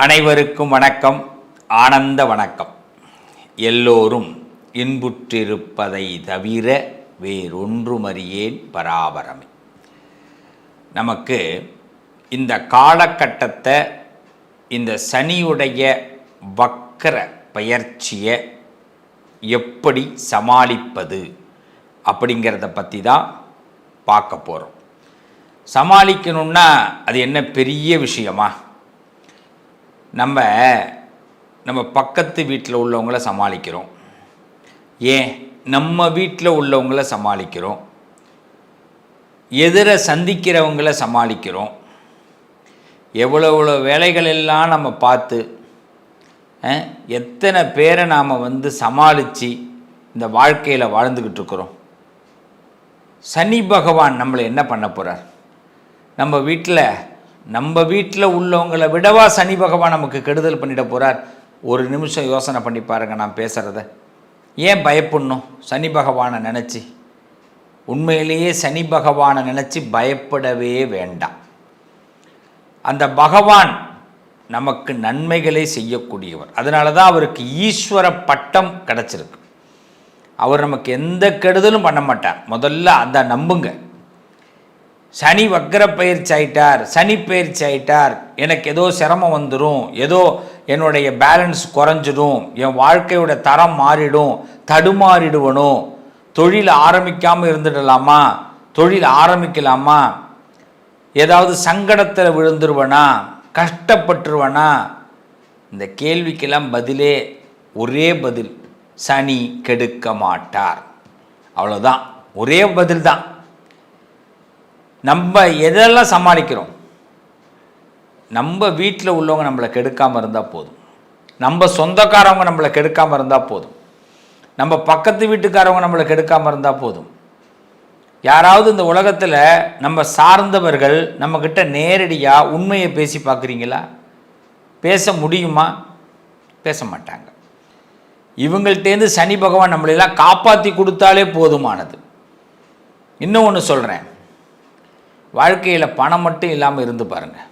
அனைவருக்கும் வணக்கம். ஆனந்த வணக்கம். எல்லோரும் இன்புற்றிருப்பதை தவிர வேறொன்றுமறியேன் பராபரமே. நமக்கு இந்த காலகட்டத்தை இந்த சனியுடைய வக்கர பயிற்சியை எப்படி சமாளிப்பது அப்படிங்கிறத பற்றி தான் பார்க்க போகிறோம் சமாளிக்கணும்னா அது என்ன பெரிய விஷயமா? நம்ம நம்ம பக்கத்து வீட்டில் உள்ளவங்கள சமாளிக்கிறோம். ஏன்? நம்ம வீட்டில் உள்ளவங்கள சமாளிக்கிறோம். எதிரை சந்திக்கிறவங்கள சமாளிக்கிறோம். எவ்வளோ எவ்வளோ வேலைகள் எல்லாம் நம்ம பார்த்து எத்தனை பேரை நாம் வந்து சமாளித்து இந்த வாழ்க்கையில் வாழ்ந்துக்கிட்டு இருக்கிறோம். சனி பகவான் நம்மளை என்ன பண்ண போகிறார் நம்ம வீட்டில் நம்ம வீட்டில் உள்ளவங்களை விடவா சனி பகவான் நமக்கு கெடுதல் பண்ணிட போகிறார் ஒரு நிமிஷம் யோசனை பண்ணி பாருங்க நான் பேசுகிறத ஏன் பயப்படணும்? சனி பகவானை நினச்சி. உண்மையிலேயே சனி பகவானை நினச்சி பயப்படவே வேண்டாம். அந்த பகவான் நமக்கு நன்மைகளை செய்யக்கூடியவர். அதனால தான் அவருக்கு ஈஸ்வர பட்டம் கிடச்சிருக்கு. அவர் நமக்கு எந்த கெடுதலும் பண்ண மாட்டார். முதல்ல அந்த நம்புங்க. சனி வக்கர பயிற்சி ஆயிட்டார் சனி பயிற்சி ஆயிட்டார். எனக்கு ஏதோ சிரமம் வந்துடும் ஏதோ என்னுடைய பேலன்ஸ் குறைஞ்சிடும் என் வாழ்க்கையோட தரம் மாறிடும் தடுமாறிடுவனும் தொழில் ஆரம்பிக்காமல் இருந்துடலாமா? தொழில் ஆரம்பிக்கலாமா? ஏதாவது சங்கடத்தில் விழுந்துருவனா? கஷ்டப்பட்டுருவனா? இந்த கேள்விக்கெல்லாம் பதிலே ஒரே பதில் சனி கெடுக்க மாட்டார். அவ்வளோதான் ஒரே பதில் தான் நம்ம எதெல்லாம் சமாளிக்கிறோம்? நம்ம வீட்டில் உள்ளவங்க நம்மளை கெடுக்காமல் இருந்தால் போதும். நம்ம சொந்தக்காரவங்க நம்மளை கெடுக்காமல் இருந்தால் போதும். நம்ம பக்கத்து வீட்டுக்காரவங்க நம்மளை கெடுக்காமல் இருந்தால் போதும். யாராவது இந்த உலகத்தில் நம்ம சார்ந்தவர்கள் நம்மக்கிட்ட நேரடியாக உண்மையை பேசி பார்க்குறீங்களா? பேச முடியுமா? பேச மாட்டாங்க. இவங்கள்ட்டேருந்து சனி பகவான் நம்மளெல்லாம் காப்பாற்றி கொடுத்தாலே போதுமானது. இன்னும் ஒன்று சொல்கிறேன் வாழ்க்கையில் பணம் மட்டும் இல்லாமல் இருந்து பாருங்கள்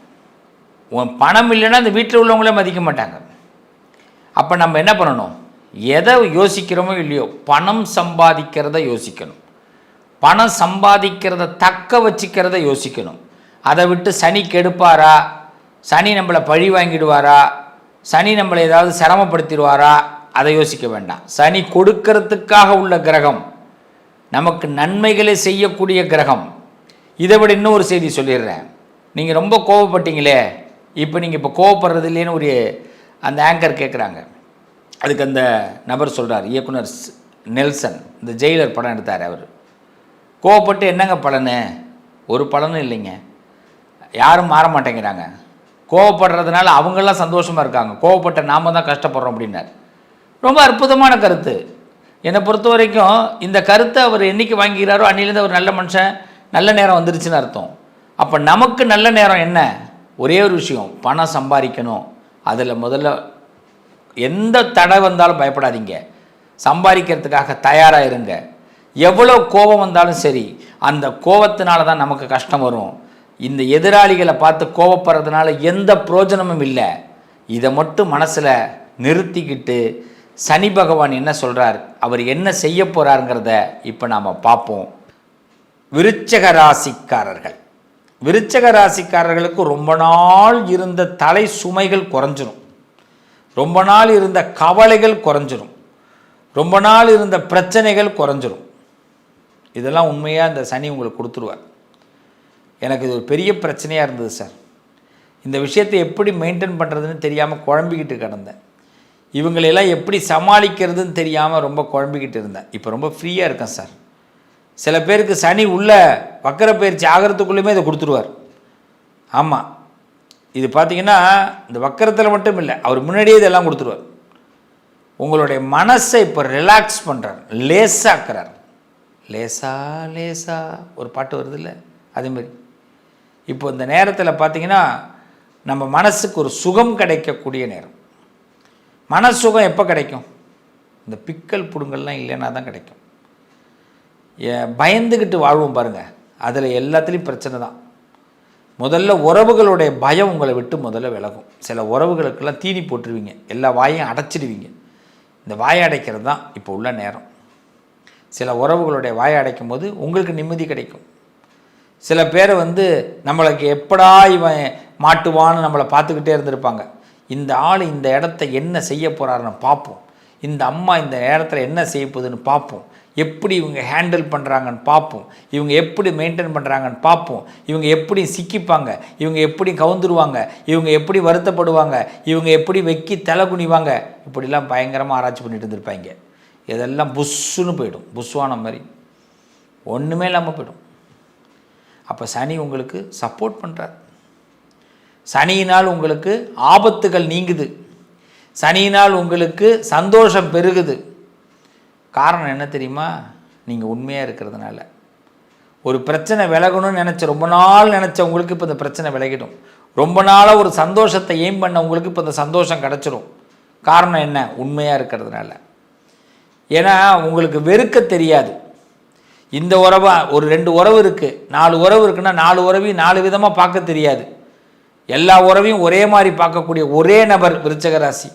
உன் பணம் இல்லைன்னா அந்த வீட்டில் உள்ளவங்களே மதிக்க மாட்டாங்க. அப்போ நம்ம என்ன பண்ணணும்? எதை யோசிக்கிறோமோ இல்லையோ பணம் சம்பாதிக்கிறத யோசிக்கணும். பணம் சம்பாதிக்கிறத தக்க வச்சுக்கிறத யோசிக்கணும். அதை விட்டு சனி கெடுப்பாரா? சனி நம்மளை பழி வாங்கிடுவாரா? சனி நம்மளை ஏதாவது சிரமப்படுத்திடுவாரா? அதை யோசிக்க வேண்டாம். சனி கொடுக்கறதுக்காக உள்ள கிரகம் நமக்கு நன்மைகளை செய்யக்கூடிய கிரகம் இதை விட இன்னொரு செய்தி சொல்லிடுறேன். நீங்கள் ரொம்ப கோவப்பட்டீங்களே இப்போ நீங்கள் இப்போ கோவப்படுறது இல்லைன்னு ஒரு அந்த ஆங்கர் கேட்குறாங்க அதுக்கு அந்த நபர் சொல்கிறார் இயக்குனர் நெல்சன் இந்த ஜெயிலர் படம் எடுத்தார் அவர். கோவப்பட்டு என்னங்க பலனு? ஒரு பலனும் இல்லைங்க. யாரும் மாற மாட்டேங்கிறாங்க. கோவப்படுறதுனால அவங்களாம் சந்தோஷமாக இருக்காங்க. கோவப்பட்ட நாம தான் கஷ்டப்படுறோம் அப்படின்னார். ரொம்ப அற்புதமான கருத்து. என்னை பொறுத்த வரைக்கும் இந்த கருத்தை அவர் என்னைக்கு வாங்கிக்கிறாரோ அன்னிலேருந்து அவர் நல்ல மனுஷன். நல்ல நேரம் வந்துருச்சுன்னு அர்த்தம். அப்போ நமக்கு நல்ல நேரம் என்ன? ஒரே ஒரு விஷயம் பணம் சம்பாதிக்கணும். அதில் முதல்ல எந்த தடை வந்தாலும் பயப்படாதீங்க. சம்பாதிக்கிறதுக்காக தயாராக இருங்க. எவ்வளோ கோபம் வந்தாலும் சரி அந்த கோபத்தினால தான் நமக்கு கஷ்டம் வரும். இந்த எதிராளிகளை பார்த்து கோபப்படுறதுனால எந்த பிரயோஜனமும் இல்லை. இதை மட்டும் மனசில் நிறுத்திக்கிட்டு சனி பகவான் என்ன சொல்கிறார் அவர் என்ன செய்ய போகிறாருங்கிறத இப்போ நாம் பார்ப்போம். விருச்சக ராசிக்காரர்கள் விருச்சக ராசிக்காரர்களுக்கு ரொம்ப நாள் இருந்த தலை சுமைகள் குறைஞ்சிரும். ரொம்ப நாள் இருந்த கவலைகள் குறைஞ்சிரும். ரொம்ப நாள் இருந்த பிரச்சனைகள் குறைஞ்சிரும். இதெல்லாம் உண்மையாக இந்த சனி உங்களுக்கு கொடுத்துருவார். எனக்கு இது ஒரு பெரிய பிரச்சனையாக இருந்தது சார். இந்த விஷயத்தை எப்படி மெயின்டைன் பண்ணுறதுன்னு தெரியாமல் குழம்பிக்கிட்டு கிடந்தேன். இவங்களையெல்லாம் எப்படி சமாளிக்கிறதுன்னு தெரியாமல் ரொம்ப குழம்பிக்கிட்டு இருந்தேன். இப்போ ரொம்ப ஃப்ரீயாக இருக்கேன் சார். சில பேருக்கு சனி உள்ள வக்கர பயிற்சி ஆகிறதுக்குள்ளேயுமே இதை கொடுத்துருவார். ஆமாம் இது பார்த்தீங்கன்னா இந்த வக்கரத்தில் மட்டும் இல்லை அவர் முன்னாடியே இதெல்லாம் கொடுத்துருவார். உங்களுடைய மனசை இப்போ ரிலாக்ஸ் பண்ணுறார் லேசாக்குறார். லேசா லேசா ஒரு பாட்டு வருது இல்லை அதேமாரி இப்போ இந்த நேரத்தில் பார்த்தீங்கன்னா நம்ம மனசுக்கு ஒரு சுகம் கிடைக்கக்கூடிய நேரம். மனசுகம் எப்போ கிடைக்கும்? இந்த பிக்கல் புடுங்கல்லாம் இல்லைன்னா தான் கிடைக்கும். பயந்துக்கிட்டு வாழ்வோம் பாருங்கள் அதில் எல்லாத்துலேயும் பிரச்சனை தான். முதல்ல உறவுகளுடைய பயம் உங்களை விட்டு முதல்ல விலகும். சில உறவுகளுக்கெல்லாம் தீனி போட்டுருவீங்க. எல்லா வாயையும் அடைச்சிடுவீங்க. இந்த வாயை அடைக்கிறது தான் இப்போ உள்ள நேரம். சில உறவுகளுடைய வாயை அடைக்கும் போது உங்களுக்கு நிம்மதி கிடைக்கும். சில பேர் வந்து நம்மளுக்கு எப்படா இவன் மாட்டுவான்னு நம்மளை பார்த்துக்கிட்டே இருந்திருப்பாங்க. இந்த ஆள் இந்த இடத்த என்ன செய்ய போகிறாருன்னு பார்ப்போம். இந்த அம்மா இந்த இடத்துல என்ன செய்ய போகுதுன்னு பார்ப்போம். எப்படி இவங்க ஹேண்டில் பண்ணுறாங்கன்னு பார்ப்போம். இவங்க எப்படி மெயின்டைன் பண்ணுறாங்கன்னு பார்ப்போம். இவங்க எப்படி சிக்கிப்பாங்க? இவங்க எப்படி கவுந்துருவாங்க? இவங்க எப்படி வருத்தப்படுவாங்க? இவங்க எப்படி வெக்கி தலை குனிவாங்க? இப்படிலாம் பயங்கரமாக ஆராய்ச்சி பண்ணிட்டு இருந்திருப்பாங்க. இதெல்லாம் புஷ்ஷுன்னு போயிடும். புஷ்வான மாதிரி. ஒன்றுமே இல்லாமல் போயிடும். அப்போ சனி உங்களுக்கு சப்போர்ட் பண்ணுறார் சனியினால் உங்களுக்கு ஆபத்துகள் நீங்குது. சனியினால் உங்களுக்கு சந்தோஷம் பெருகுது. காரணம் என்ன தெரியுமா? நீங்கள் உண்மையாக இருக்கிறதுனால. ஒரு பிரச்சனை விலகணும்னு நினச்ச ரொம்ப நாள் நினச்ச உங்களுக்கு இப்போ இந்த பிரச்சனை விலகிடும். ரொம்ப நாளாக ஒரு சந்தோஷத்தை எய்ம் பண்ண உங்களுக்கு இப்போ இந்த சந்தோஷம் கிடச்சிரும். காரணம் என்ன? உண்மையாக இருக்கிறதுனால. ஏன்னா உங்களுக்கு வெறுக்க தெரியாது. இந்த உறவா ஒரு ரெண்டு உறவு இருக்குது நாலு உறவு இருக்குன்னா நாலு உறவையும் நாலு விதமாக பார்க்க தெரியாது. எல்லா உறவையும் ஒரே மாதிரி பார்க்கக்கூடிய ஒரே நபர் விருச்சக ராசி.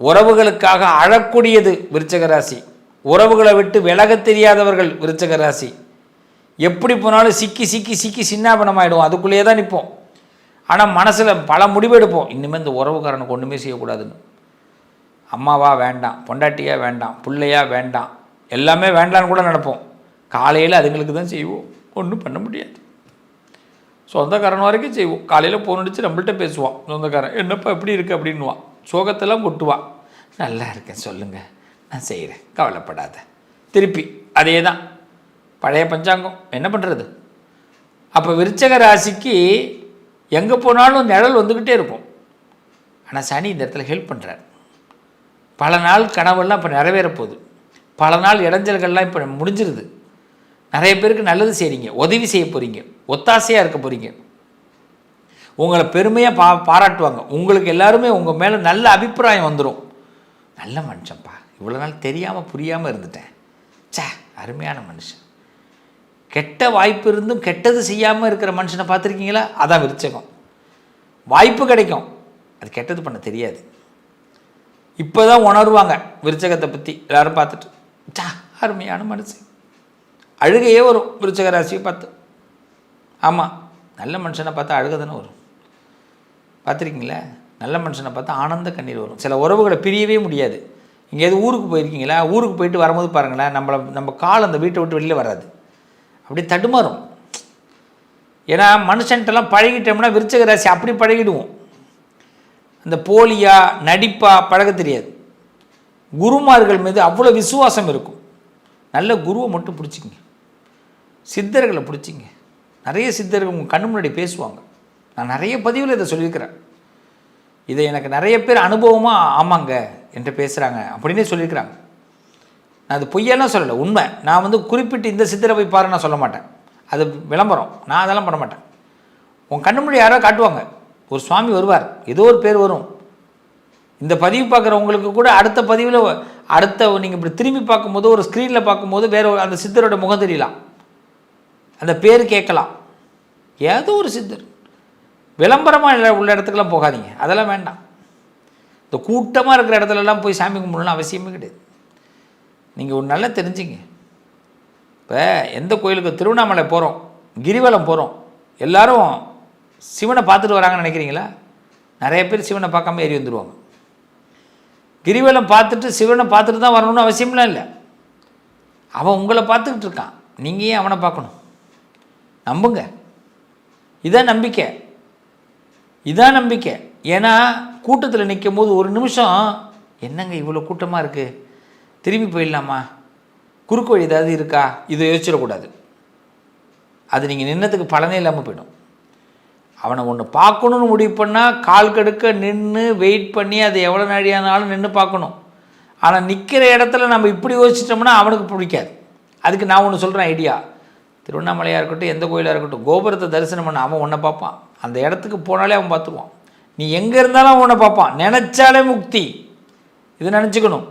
உறவுகளுக்காக அழக்கூடியது விருச்சக ராசி. உறவுகளை விட்டு விலகத் தெரியாதவர்கள் விருச்சக ராசி. எப்படி போனாலும் சிக்கி சிக்கி சிக்கி சின்னாபனமாயிடும் அதுக்குள்ளேயே தான் நிற்போம். ஆனால் மனசில் பல முடிவு எடுப்போம். இனிமேல் இந்த உறவுக்காரனுக்கு ஒன்றுமே செய்யக்கூடாதுன்னு. அம்மாவா வேண்டாம் பொண்டாட்டியா வேண்டாம் பிள்ளையா வேண்டாம். எல்லாமே வேண்டான்னு கூட நடப்போம் காலையில் அதுங்களுக்கு தான் செய்வோம். ஒன்றும் பண்ண முடியாது. சொந்தக்காரன் வரைக்கும் செய்வோம். காலையில் ஃபோன் அடித்து நம்மள்ட்ட பேசுவான். சொந்தக்காரன் என்னப்பா எப்படி இருக்குது அப்படின்வான் சோகத்தெல்லாம் கொட்டுவான் நல்லா இருக்கேன் சொல்லுங்கள் நான் செய்கிறேன் கவலைப்படாத. திருப்பி அதே தான் பழைய பஞ்சாங்கம். என்ன பண்ணுறது அப்போ விருச்சக ராசிக்கு எங்கே போனாலும் நிழல் வந்துக்கிட்டே இருக்கும். ஆனால் சனி இந்த இடத்துல ஹெல்ப் பண்ணுறார் பல நாள் கனவெல்லாம் இப்போ நிறைவேற போகுது. பல நாள் இடைஞ்சல்கள்லாம் இப்போ முடிஞ்சிருது. நிறைய பேருக்கு நல்லது செய்கிறீங்க உதவி செய்ய போகிறீங்க ஒத்தாசையாக இருக்க போகிறீங்க உங்களை பெருமையாக பா பாராட்டுவாங்க. உங்களுக்கு எல்லாருமே உங்கள் மேலே நல்ல அபிப்பிராயம் வந்துடும் நல்ல மனுஷன்ப்பா. இவ்வளோ நாள் தெரியாமல் புரியாமல் இருந்துட்டேன். சே அருமையான மனுஷன். கெட்ட வாய்ப்பு இருந்தும் கெட்டது செய்யாமல் இருக்கிற மனுஷனை பார்த்துருக்கீங்களா? அதான் விருச்சகம். வாய்ப்பு கிடைக்கும். அது கெட்டது பண்ண தெரியாது. இப்போ தான் உணருவாங்க விருச்சகத்தை பற்றி எல்லோரும் பார்த்துட்டு. சா அருமையான மனுஷன். அழுகையே வரும் விருச்சக ராசியை பார்த்து. ஆமாம் நல்ல மனுஷனை பார்த்தா அழுக தானே வரும். பார்த்துருக்கீங்களா? நல்ல மனுஷனை பார்த்தா ஆனந்த கண்ணீர் வரும். சில உறவுகளை பிரியவே முடியாது. எங்கேயாவது ஊருக்கு போயிருக்கீங்களா? ஊருக்கு போயிட்டு வரும்போது பாருங்களேன் நம்மளை நம்ம கால் அந்த வீட்டை விட்டு வெளியில் வராது. அப்படியே தடுமாறும். ஏன்னா மனுஷன்ட்டெல்லாம் பழகிட்டோம்னா விருச்சக ராசி அப்படி பழகிடுவோம். அந்த போலியா நடிப்பா பழக தெரியாது. குருமார்கள் மீது அவ்வளோ விசுவாசம் இருக்கும். நல்ல குருவை மட்டும் பிடிச்சிங்க சித்தர்களை பிடிச்சிங்க நிறைய சித்தர்கள் உங்கள் கண்ணு முன்னாடி பேசுவாங்க. நான் நிறைய பதிவில் இதை சொல்லியிருக்கிறேன். இதை எனக்கு நிறைய பேர் அனுபவமாக ஆமாங்க என்று பேசுகிறாங்க அப்படின்னே சொல்லியிருக்கிறாங்க. நான் அது பொய்யெல்லாம் சொல்லலை உண்மை. நான் வந்து குறிப்பிட்டு இந்த சித்திரை போய் பாரு நான் சொல்ல மாட்டேன். அது விளம்பரம். நான் அதெல்லாம் பண்ண மாட்டேன். உன் கண்ணு மொழி யாரோ காட்டுவாங்க. ஒரு சுவாமி வருவார். ஏதோ ஒரு பேர் வரும். இந்த பதிவு பார்க்குறவங்களுக்கு கூட அடுத்த பதிவில் அடுத்த நீங்கள் இப்படி திரும்பி பார்க்கும்போது ஒரு ஸ்க்ரீனில் பார்க்கும்போது வேறு ஒரு அந்த சித்தரோட முகம் தெரியலாம். அந்த பேர் கேட்கலாம். ஏதோ ஒரு சித்தர். விளம்பரமாக உள்ள இடத்துக்குலாம் போகாதீங்க. அதெல்லாம் வேண்டாம். இந்த கூட்டமாக இருக்கிற இடத்துலலாம் போய் சாமி கும்பிடலாம் அவசியமே கிடையாது. நீங்கள் ஒன்று நல்லா தெரிஞ்சுங்க. இப்போ எந்த கோயிலுக்கு திருவண்ணாமலை போகிறோம் கிரிவலம் போகிறோம் எல்லாரும் சிவனை பார்த்துட்டு வராங்கன்னு நினைக்கிறீங்களா? நிறைய பேர் சிவனை பார்க்காம ஏறி வந்துடுவாங்க கிரிவலம் பார்த்துட்டு சிவனை பார்த்துட்டு தான் வரணும்னு அவசியம்லாம் இல்லை. அவன் உங்களை பார்த்துக்கிட்டு இருக்கான். நீங்கள் ஏன் அவனை பார்க்கணும்? நம்புங்க. இதான் நம்பிக்கை. இதான் நம்பிக்கை. ஏன்னா கூட்டத்தில் நிற்கும் போது ஒரு நிமிஷம் என்னங்க இவ்வளோ கூட்டமாக இருக்குது திரும்பி போயிடலாமா? குறுக்கு வழி ஏதாவது இருக்கா? இதை யோசிச்சிடக்கூடாது. அது நீங்கள் நின்னதுக்கு பலனே இல்லாமல் போயிடும். அவனை ஒன்று பார்க்கணுன்னு முடிவு பண்ணால் கால் கடுக்க நின்று வெயிட் பண்ணி அது எவ்வளோ நாழியானாலும் நின்று பார்க்கணும். ஆனால் நிற்கிற இடத்துல நம்ம இப்படி யோசிச்சிட்டோம்னா அவனுக்கு பிடிக்காது. அதுக்கு நான் ஒன்று சொல்கிறேன் ஐடியா. திருவண்ணாமலையாக இருக்கட்டும் எந்த கோயிலாக இருக்கட்டும் கோபுரத்தை தரிசனம் பண்ண அவன் ஒன்றை பார்ப்பான். அந்த இடத்துக்கு போனாலே அவன் பார்த்துருவான் நீ எங்கே இருந்தாலும் அவனை உன்னை பார்ப்பான். நினச்சாலே முக்தி. இதை நினச்சிக்கணும்.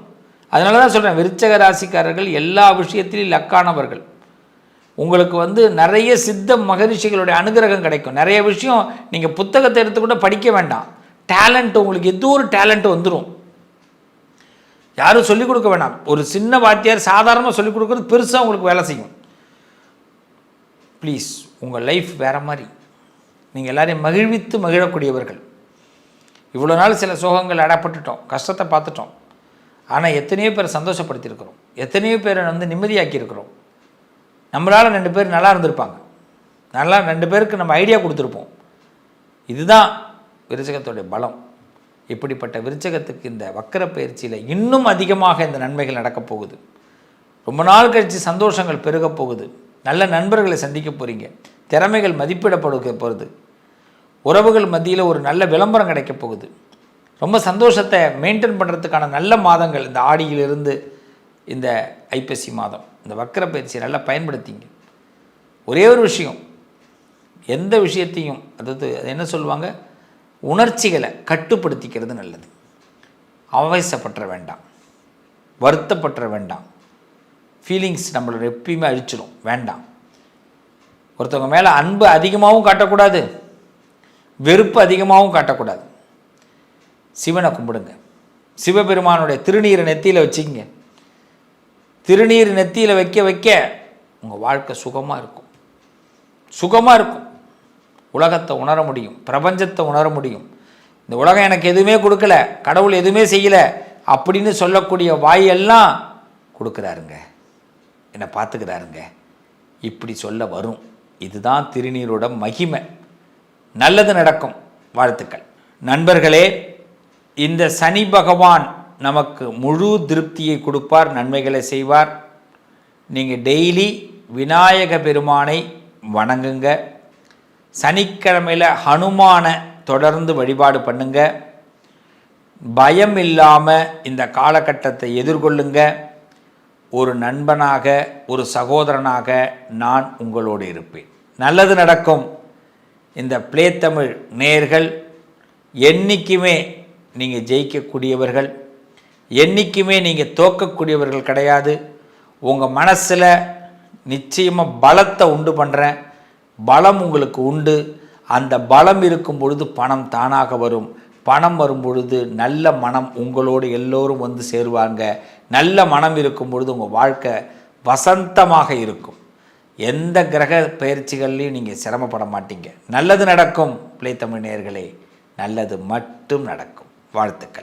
அதனால தான் சொல்கிறேன் விருச்சக ராசிக்காரர்கள் எல்லா விஷயத்திலும் லக்கானவர்கள் உங்களுக்கு வந்து நிறைய சித்த மகரிஷிகளுடைய அனுகிரகம் கிடைக்கும். நிறைய விஷயம் நீங்கள் புத்தகத்தை எடுத்துக்கூட படிக்க வேண்டாம். டேலண்ட் உங்களுக்கு எதோ ஒரு டேலண்ட் வந்துடும் யாரும் சொல்லிக் கொடுக்க வேண்டாம் ஒரு சின்ன வாத்தியார் சாதாரணமாக சொல்லிக் கொடுக்குறது பெருசாக உங்களுக்கு வேலை செய்யும். ப்ளீஸ் உங்கள் லைஃப் வேறு மாதிரி. நீங்கள் எல்லாரையும் மகிழ்வித்து மகிழக்கூடியவர்கள். இவ்வளோ நாள் சில சோகங்கள் அடப்பட்டுட்டோம் கஷ்டத்தை பார்த்துட்டோம். ஆனால் எத்தனையோ பேரை சந்தோஷப்படுத்தியிருக்கிறோம். எத்தனையோ பேரை வந்து நிம்மதியாக்கியிருக்கிறோம். நம்மளால் ரெண்டு பேர் நல்லா இருந்திருப்பாங்க. நல்லா ரெண்டு பேருக்கு நம்ம ஐடியா கொடுத்துருப்போம். இதுதான் விருச்சகத்துடைய பலம். இப்படிப்பட்ட விருச்சகத்துக்கு இந்த வக்கர பயிற்சியில் இன்னும் அதிகமாக இந்த நன்மைகள் நடக்கப் போகுது. ரொம்ப நாள் கழித்து சந்தோஷங்கள் பெருகப் போகுது. நல்ல நண்பர்களை சந்திக்க போகிறீங்க திறமைகள் மதிப்பிடப்படுக்க போகிறது. உறவுகள் மத்தியில் ஒரு நல்ல விளம்பரம் கிடைக்க போகுது. ரொம்ப சந்தோஷத்தை மெயின்டைன் பண்ணுறதுக்கான நல்ல மாதங்கள் இந்த ஆடியிலிருந்து இந்த ஐப்பசி மாதம். இந்த வக்கர பயிற்சியை நல்லா பயன்படுத்திங்க. ஒரே ஒரு விஷயம். எந்த விஷயத்தையும் அதாவது அது என்ன சொல்லுவாங்க? உணர்ச்சிகளை கட்டுப்படுத்திக்கிறது நல்லது. அவசப்பற்ற வேண்டாம். வருத்தப்பற்ற வேண்டாம். ஃபீலிங்ஸ் நம்மளோட எப்பயுமே அழிச்சிடும் வேண்டாம். ஒருத்தவங்க மேலே அன்பு அதிகமாகவும் காட்டக்கூடாது வெறுப்பு அதிகமாகவும் காட்டக்கூடாது. சிவனை கும்பிடுங்க. சிவபெருமானுடைய திருநீரை நெத்தியில் வச்சுக்கிங்க. திருநீர் நெத்தியில் வைக்க வைக்க உங்கள் வாழ்க்கை சுகமாக இருக்கும். சுகமாக இருக்கும். உலகத்தை உணர முடியும். பிரபஞ்சத்தை உணர முடியும். இந்த உலகம் எனக்கு எதுவுமே கொடுக்கல கடவுள் எதுவுமே செய்யலை அப்படின்னு சொல்லக்கூடிய வாயெல்லாம் கொடுக்குறாருங்க. என்னை பார்த்துக்கிறாருங்க. இப்படி சொல்ல வரும். இதுதான் திருநீரோட மகிமை. நல்லது நடக்கும் வாழ்த்துக்கள். நண்பர்களே இந்த சனி பகவான் நமக்கு முழு திருப்தியை கொடுப்பார் நன்மைகளை செய்வார். நீங்கள் டெய்லி விநாயக பெருமானை வணங்குங்க. சனிக்கிழமையில் ஹனுமானை தொடர்ந்து வழிபாடு பண்ணுங்கள் பயம் இல்லாமல் இந்த காலகட்டத்தை எதிர்கொள்ளுங்கள் ஒரு நண்பனாக ஒரு சகோதரனாக நான் உங்களோடு இருப்பேன். நல்லது நடக்கும். இந்த பிளே தமிழ் நேர்கள் என்றைக்குமே நீங்கள் ஜெயிக்கக்கூடியவர்கள் என்றைக்குமே நீங்கள் தோக்கக்கூடியவர்கள் கிடையாது. உங்கள் மனசில் நிச்சயமாக பலத்தை உண்டு பண்ணுறேன் பலம் உங்களுக்கு உண்டு. அந்த பலம் இருக்கும் பொழுது பணம் தானாக வரும். பணம் வரும் பொழுது நல்ல மனம் உங்களோடு எல்லோரும் வந்து சேருவாங்க. நல்ல மனம் இருக்கும் பொழுது உங்கள் வாழ்க்கை வசந்தமாக இருக்கும். எந்த கிரக பயிற்சிகள்லையும் நீங்கள் சிரமப்பட மாட்டீங்க. நல்லது நடக்கும். பிள்ளை தமிழ் நல்லது மட்டும் நடக்கும். வாழ்த்துக்கள்.